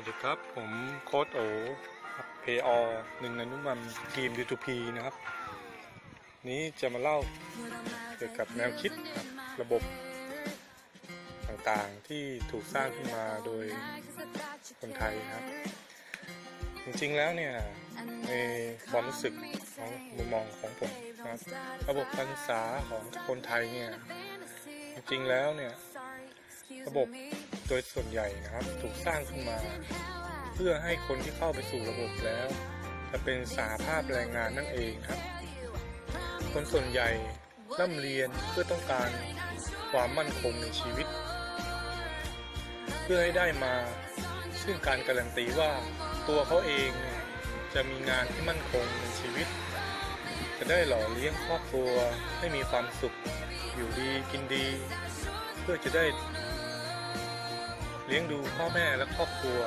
วัสดีครับ ผมโค้ดโอเพอหนึ่งในนุ่มมันทีม D2P นะครับ นี้จะมาเล่าเกี่ยวกับแนวคิดรับระบบต่างๆที่ถูกสร้างขึ้นมาโดยคนไทยครับ จริงๆแล้วเนี่ยในความรู้สึกของมุมมองของผมนะครับระบบการศึกษาของคนไทยเนี่ยจริงๆแล้วเนี่ยระบบ โดยส่วนใหญ่นะครับถูกสร้างขึ้นมา เพื่อให้คนที่เข้าไปสู่ระบบแล้ว จะเป็นสาภาพแรงงานนั่นเองครับ คนส่วนใหญ่ร่ำเรียนเพื่อต้องการความมั่นคงในชีวิต เพื่อให้ได้มาซึ่งการการันตีว่าตัวเขาเองจะมีงานที่มั่นคงในชีวิต จะได้หล่อเลี้ยงครอบครัวให้มีความสุข อยู่ดีกินดี เพื่อจะได้ เลี้ยงดูพ่อแม่และครอบครัว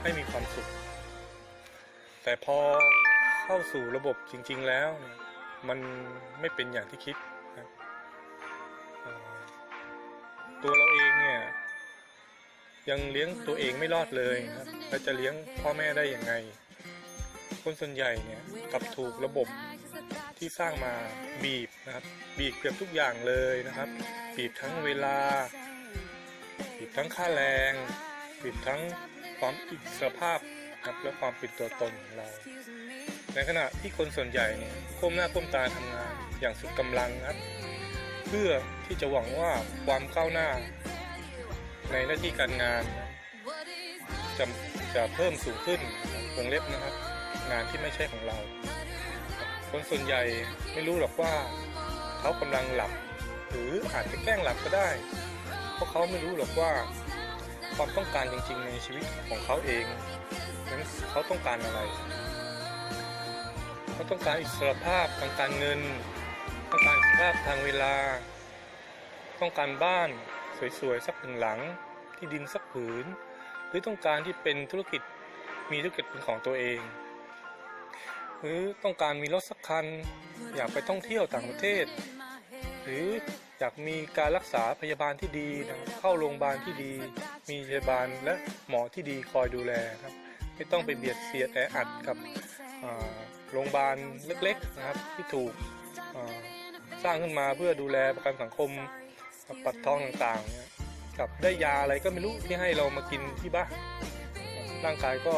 ให้มีความสุข แต่พอเข้าสู่ระบบจริง ๆ แล้ว มันไม่เป็นอย่างที่คิดนะตัวเราเองเนี่ยยังเลี้ยงตัวเองไม่รอดเลยครับแล้วจะเลี้ยงพ่อแม่ได้อย่างไง คนส่วนใหญ่เนี่ยกับถูกระบบที่สร้างมาบีบนะครับ บีบเกือบทุกอย่างเลยนะครับ บีบทั้งเวลา บีบทั้งค่าแรงบีบทั้งความอิสรภาพครับและความเป็นตัวตนของเรา ในขณะที่คนส่วนใหญ่เนี่ยก้มหน้าก้มตาทำงานอย่างสุดกำลังครับ เพื่อที่จะหวังว่าความก้าวหน้า ในหน้าที่การงานจะจะเพิ่มสูงขึ้นวงเล็บนะครับ งานที่ไม่ใช่ของเรา คนส่วนใหญ่ไม่รู้หรอกว่า เขากำลังหลับ หรืออาจจะแกล้งหลับก็ได้ เพราะเขาไม่รู้หรอกว่าความต้องการจริง ๆ ในชีวิตของเขาเองนั้นเขาต้องการอะไร เขาต้องการอิสรภาพทางการเงิน ต้องการอิสรภาพทางเวลา ต้องการบ้านสวยๆสักหนึ่งหลัง ที่ดินสักผืน หรือต้องการที่เป็นธุรกิจมีธุรกิจเป็นของตัวเอง หรือต้องการมีรถสักคัน อยากไปท่องเที่ยวต่างประเทศ หรืออยากมีการรักษาพยาบาลที่ดีนะเข้าโรงพยาบาลที่ดี มีพยาบาลและหมอที่ดีคอยดูแลครับ ไม่ต้องไปเบียดเสียดแออัดกับโรงพยาบาลเล็กๆนะครับที่ถูกสร้างขึ้นมาเพื่อดูแลประกันสังคมปัดท้องต่างๆกับได้ยาอะไรก็ไม่รู้ที่ให้เรามากินที่บ้านร่างกายก็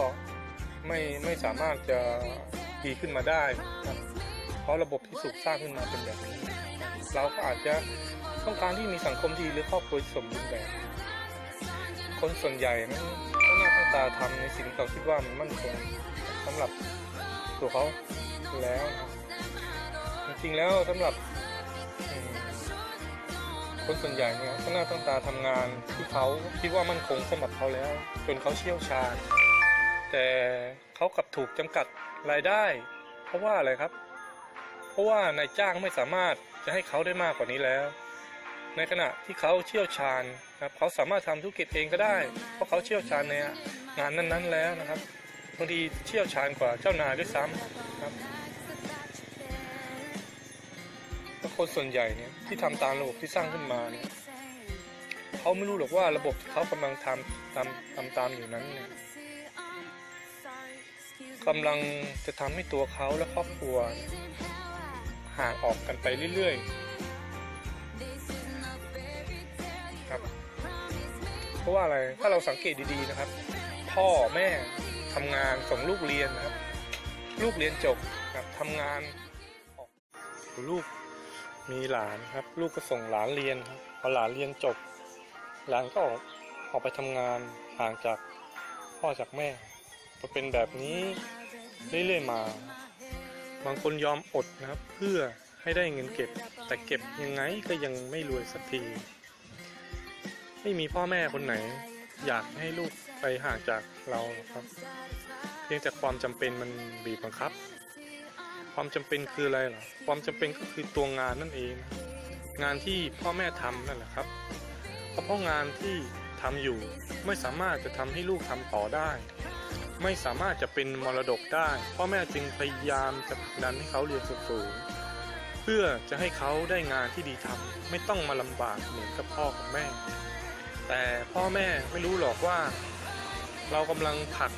ไม่ไม่สามารถจะดีขึ้นมาได้ครับ ราะระบบที่ถูกสร้างขึ้นมาเป็นแบบนี้เราก็อาจจะต้องการที่มีสังคมที่ดีหรือครอบครัวสมบูรณ์แบบ คนส่วนใหญ่นั้นก็น่าตั้งตาทำในสิ่งที่เขาคิดว่ามันมั่นคงสำหรับตัวเขาแล้วจริงๆแล้วสำหรับ คนส่วนใหญ่เนี่ยก็น่าตั้งตาทำงานที่เขาคิดว่ามั่นคงสำหรับเขาแล้ว จนเขาเชี่ยวชาญ แต่เขากลับถูกจำกัดรายได้ เพราะว่าอะไรครับ ราะว่านายจ้างไม่สามารถจะให้เขาได้มากกว่านี้แล้ว ในขณะที่เขาเชี่ยวชาญนะครับเขาสามารถทำธุรกิจเองก็ได้ เพราะเขาเชี่ยวชาญในงานนั้นๆแล้วนะครับบางทีเชี่ยวชาญกว่าเจ้านายด้วยซ้ำครับแล้วคนส่วนใหญ่เนี่ยที่ทำตามระบบที่สร้างขึ้นมาเนี่ยเขาไม่รู้หรอกว่าระบบที่เขากำลังทำตามทำตามอยู่นั้นเนี่ยกำลังจะทำให้ตัวเขาและครอบครัว ห่างออกกันไปเรื่อยๆครับเพราะว่าอะไรถ้าเราสังเกตดีๆนะครับ พ่อแม่ทำงานส่งลูกเรียนนะครับ ลูกเรียนจบครับทำงานลูกมีหลานครับ ลูกก็ส่งหลานเรียนครับพอหลานเรียนจบ หลานก็ออกออกไปทำงานห่างจากพ่อจากแม่พอเป็นแบบนี้เรื่อยๆมา บางคนยอมอดนะครับ เพื่อให้ได้เงินเก็บ แต่เก็บยังไงก็ยังไม่รวยสักที ไม่มีพ่อแม่คนไหน อยากให้ลูกไปห่างจากเราครับ เพียงแต่ความจำเป็นมันบีบบังคับ ความจำเป็นคืออะไรล่ะความจำเป็นก็คือตัวงานนั่นเอง งานที่พ่อแม่ทำนั่นแหละครับเพราะเพราะงานที่ทำอยู่ไม่สามารถจะทำให้ลูกทำต่อได้ ไม่สามารถจะเป็นมรดกได้ พ่อแม่จึงพยายามจะผลักดันให้เขาเรียนสูงๆเพื่อจะให้เขาได้งานที่ดีทำไม่ต้องมาลำบากเหมือนกับพ่อกับแม่ แต่พ่อแม่ไม่รู้หรอกว่า เรากำลังผลัก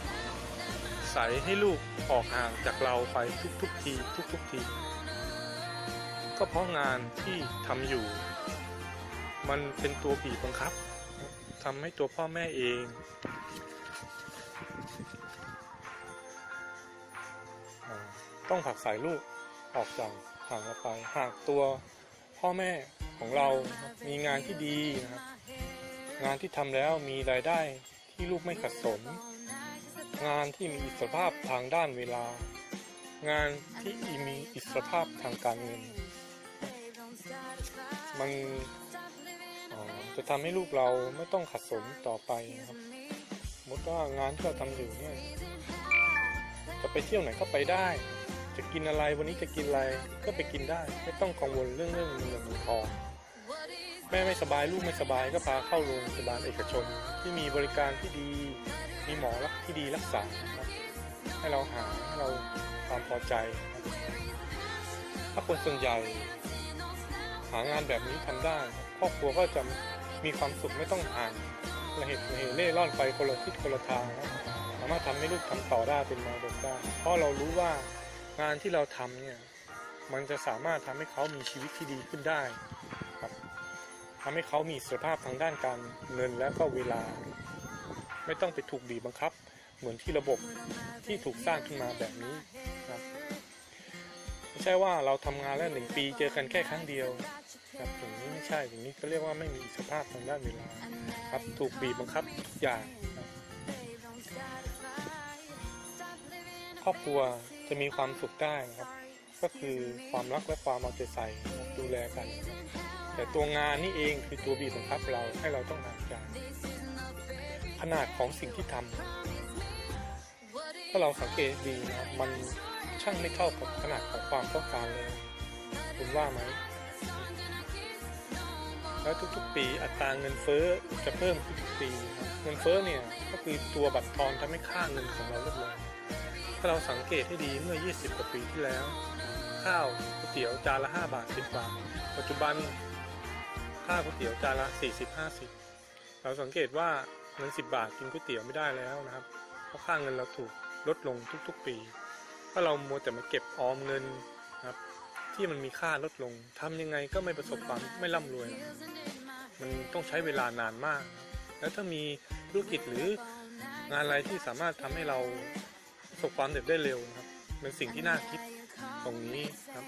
ใสให้ลูกออกห่างจากเราไปทุกๆทีทุกๆที ก็เพราะงานที่ทำอยู่ มันเป็นตัวบีบบังคับทำให้ตัวพ่อแม่เอง ต้องผลักสายลูกออกจากห่างเราไป หากตัวพ่อแม่ของเรามีงานที่ดีนะครับงานที่ทำแล้วมีรายได้ที่ลูกไม่ขัดสน งานที่มีอิสรภาพทางด้านเวลา งานที่มีอิสรภาพทางการเงิน มันจะทำให้ลูกเราไม่ต้องขัดสนต่อไปนะครับสมมติว่างานที่เราทำอยู่เนี่ยจะไปเที่ยวไหนก็ไปได้ จะกินอะไรวันนี้จะกินอะไรก็ไปกินได้ ไม่ต้องกังวลเรื่องเรื่องเงินเงินทองแม่ไม่สบายลูกไม่สบายก็พาเข้าโรงพยาบาลเอกชน ที่มีบริการที่ดี มีหมอรักที่ดีรักษาครับให้เราหาให้เราความพอใจถ้าคนส่วนใหญ่ หางานแบบนี้ทำได้ครอบครัวก็จะมีความสุขไม่ต้องห่างระเหตุระเหเล่ร่อนไปคนละทิศคนละทางสามารถทำให้ลูกทำต่อได้เป็นมรดกได้เพราะเรารู้ว่า งานที่เราทำเนี่ยมันจะสามารถทำให้เขามีชีวิตที่ดีขึ้นได้ครับทำให้เขามีสภาพทางด้านการเงินและก็เวลา ไม่ต้องไปถูกบีบบังคับ เหมือนที่ระบบที่ถูกสร้างขึ้นมาแบบนี้ครับไม่ใช่ว่าเราทำงานแล้วหนึ่งปีเจอกันแค่ครั้งเดียวครับอย่างนี้ไม่ใช่อย่างนี้ก็เรียกว่าไม่มีอิสรภาพทางด้านเวลาครับถูกบีบบังคับทุกอย่างครอบครัว จะมีความสุขได้ครับ ก็คือความรักและความเอาใจใส่ดูแลกันนะครับแต่ตัวงานนี่เองคือตัวบีบังคับเราให้เราต้องทำใจขนาดของสิ่งที่ทำถ้าเราสังเกตดีนะครับมันช่างไม่เท่ากับขนาดของความต้องการเลยคุณว่าไหมแล้วทุกๆ ปีอัตราเงินเฟ้อจะเพิ่มทุกๆปี เงินเฟ้อเนี่ยก็คือตัวบัตรทอนทำให้ค่าเงินของเราลดลง ถ้าเราสังเกตให้ดีเมื่อ 20 กว่าปีที่แล้ว ข้าวก๋วยเตี๋ยวจานละ 5 บาท 10 บาท ปัจจุบันค่าก๋วยเตี๋ยวจานละ 40 50 เราสังเกตว่าเงิน 10 บาทกินก๋วยเตี๋ยวไม่ได้แล้วนะครับ เพราะค่าเงินเราถูกลดลงทุกๆปี ถ้าเรามัวแต่มาเก็บออมเงินนะครับที่มันมีค่าลดลงทำยังไงก็ไม่ประสบความไม่ร่ำรวย มันต้องใช้เวลานานมาก แล้วถ้ามีธุรกิจหรืองานอะไรที่สามารถทำให้เรา สบความสำเร็จได้เร็วนะครับเป็นสิ่งที่น่าคิดตรงนี้ครับ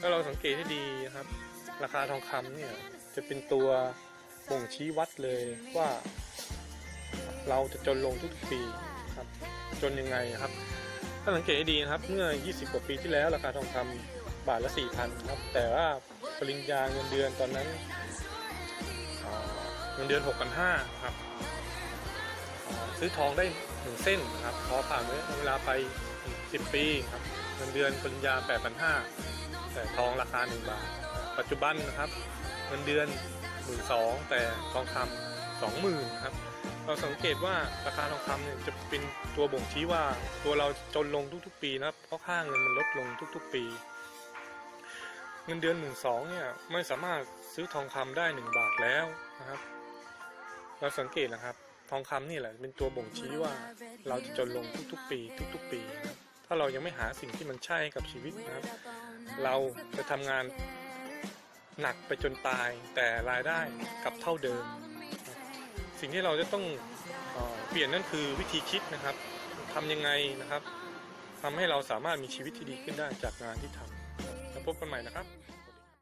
ถ้าเราสังเกตให้ดีนะครับ ราคาทองคำเนี่ยจะเป็นตัวบ่งชี้วัดเลยว่า เราจะจนลงทุกปีครับ จนยังไงครับ ถ้าสังเกตให้ดีนะครับ เมื่อ 20 กว่าปีที่แล้ว ราคาทองคำบาทละ 4,000ครับ แต่ว่าปริญญาเงินเดือนตอนนั้นเงินเดือน6,500ครับซื้อทองได้ หนึ่งเส้นครับพอผ่านเวลาไป 10 ปีครับเงินเดือนปริญญา 8,500 แต่ทองราคา 1 บาท ปัจจุบันนะครับเงินเดือน 12,000แต่ทองคำ20,000ครับ เราสังเกตว่าราคาทองคำเนี่ยจะเป็นตัวบ่งชี้ว่าตัวเราจนลงทุกๆ ปีนะครับ เพราะค่าเงินมันลดลงทุกๆ ปี เงินเดือนหมื่นสองเนี่ยไม่สามารถซื้อทองคำได้หนึ่งบาทแล้วนะครับ เราสังเกตนะครับ ทองคำนี่แหละเป็นตัวบ่งชี้ว่าเราจะจนลงทุกๆปี ทุก ๆ ปี ถ้าเรายังไม่หาสิ่งที่มันใช่กับชีวิตนะครับ เราจะทำงานหนักไปจนตายแต่รายได้กลับเท่าเดิม สิ่งที่เราจะต้องเออเปลี่ยนนั่นคือวิธีคิดนะครับทำยังไงนะครับทำให้เราสามารถมีชีวิตที่ดีขึ้นได้จากงานที่ทำแล้วพบกันใหม่นะครับ